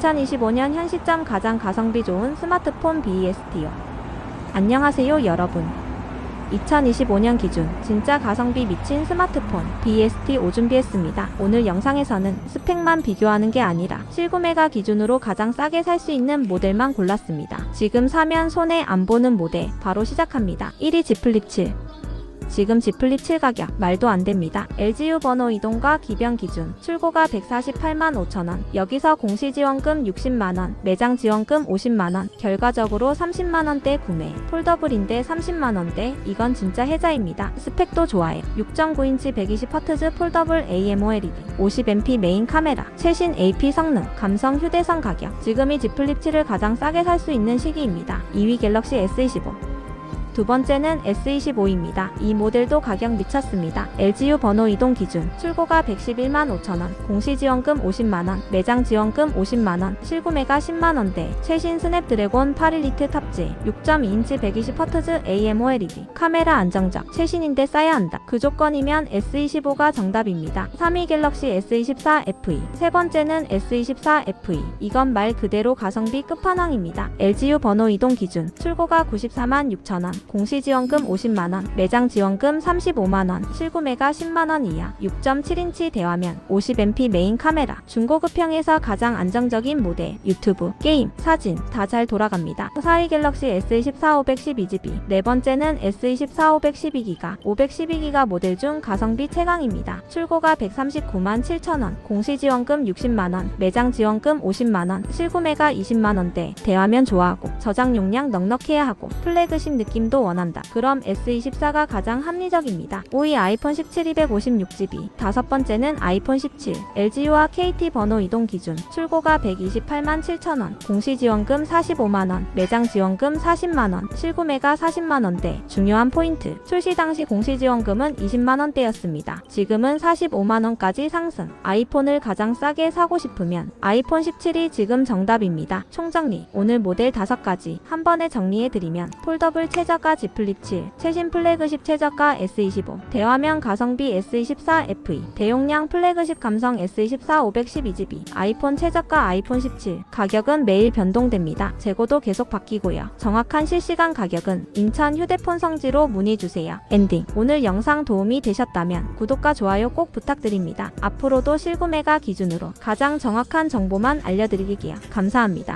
2025년 현 시점 가장 가성비 좋은 스마트폰 BEST요. 안녕하세요 여러분. 2025년 기준 진짜 가성비 미친 스마트폰 BEST 5 준비했습니다. 오늘 영상에서는 스펙만 비교하는 게 아니라 실구매가 기준으로 가장 싸게 살 수 있는 모델만 골랐습니다. 지금 사면 손해 안 보는 모델 바로 시작합니다. 1위 Z 플립 7 지금 Z 플립 7 가격 말도 안 됩니다. LGU 번호 이동과 기변 기준 출고가 148만 5천원 여기서 공시지원금 60만원 매장 지원금 50만원 결과적으로 30만원대 구매 폴더블인데 30만원대 이건 진짜 혜자입니다. 스펙도 좋아요. 6.9인치 120Hz 폴더블 AMOLED 50MP 메인 카메라 최신 AP 성능 감성 휴대성 가격 지금이 Z 플립 7을 가장 싸게 살 수 있는 시기입니다. 2위 갤럭시 S25 두 번째는 S25입니다. 이 모델도 가격 미쳤습니다. LGU 번호 이동 기준. 출고가 111만 5천원, 공시지원금 50만원, 매장 지원금 50만원, 실구매가 10만원대, 최신 스냅드래곤 8일리트 탑재, 6.2인치 120Hz AMOLED, 카메라 안정적, 최신인데 싸야 한다. 그 조건이면 S25가 정답입니다. 3위 갤럭시 S24 FE, 세 번째는 S24 FE, 이건 말 그대로 가성비 끝판왕입니다. LGU 번호 이동 기준. 출고가 94만 6천원, 공시지원금 50만원, 매장 지원금 35만원, 실구매가 10만원 이하, 6.7인치 대화면, 50MP 메인 카메라, 중고급형에서 가장 안정적인 모델, 유튜브, 게임, 사진 다 잘 돌아갑니다. 4위 갤럭시 S24 512GB, 네 번째는 S24 512기가, 512기가 모델 중 가성비 최강입니다. 출고가 139만 7천원, 공시지원금 60만원, 매장 지원금 50만원, 실구매가 20만원대, 대화면 좋아하고, 저장 용량 넉넉해야 하고, 플래그십 느낌도 원한다. 그럼 S24가 가장 합리적입니다. 5위 아이폰 17 256GB, 다섯 번째는 아이폰 17, LGU와 KT 번호 이동 기준, 출고가 128만 7천원, 공시 지원금 45만원, 매장 지원금 40만원, 실구매가 40만원대, 중요한 포인트, 출시 당시 공시 지원금은 20만원대였습니다. 지금은 45만원까지 상승, 아이폰을 가장 싸게 사고 싶으면 아이폰 17이 지금 정답입니다. 총정리, 오늘 모델 5가지. 한 번에 정리해드리면 폴더블 최저가 Z 플립 7, 최신 플래그십 최저가 S25, 대화면 가성비 S24 FE, 대용량 플래그십 감성 S24 512GB, 아이폰 최저가 아이폰 17, 가격은 매일 변동됩니다. 재고도 계속 바뀌고요. 정확한 실시간 가격은 인천 휴대폰 성지로 문의 주세요. 엔딩. 오늘 영상 도움이 되셨다면 구독과 좋아요 꼭 부탁드립니다. 앞으로도 실구매가 기준으로 가장 정확한 정보만 알려드릴게요. 감사합니다.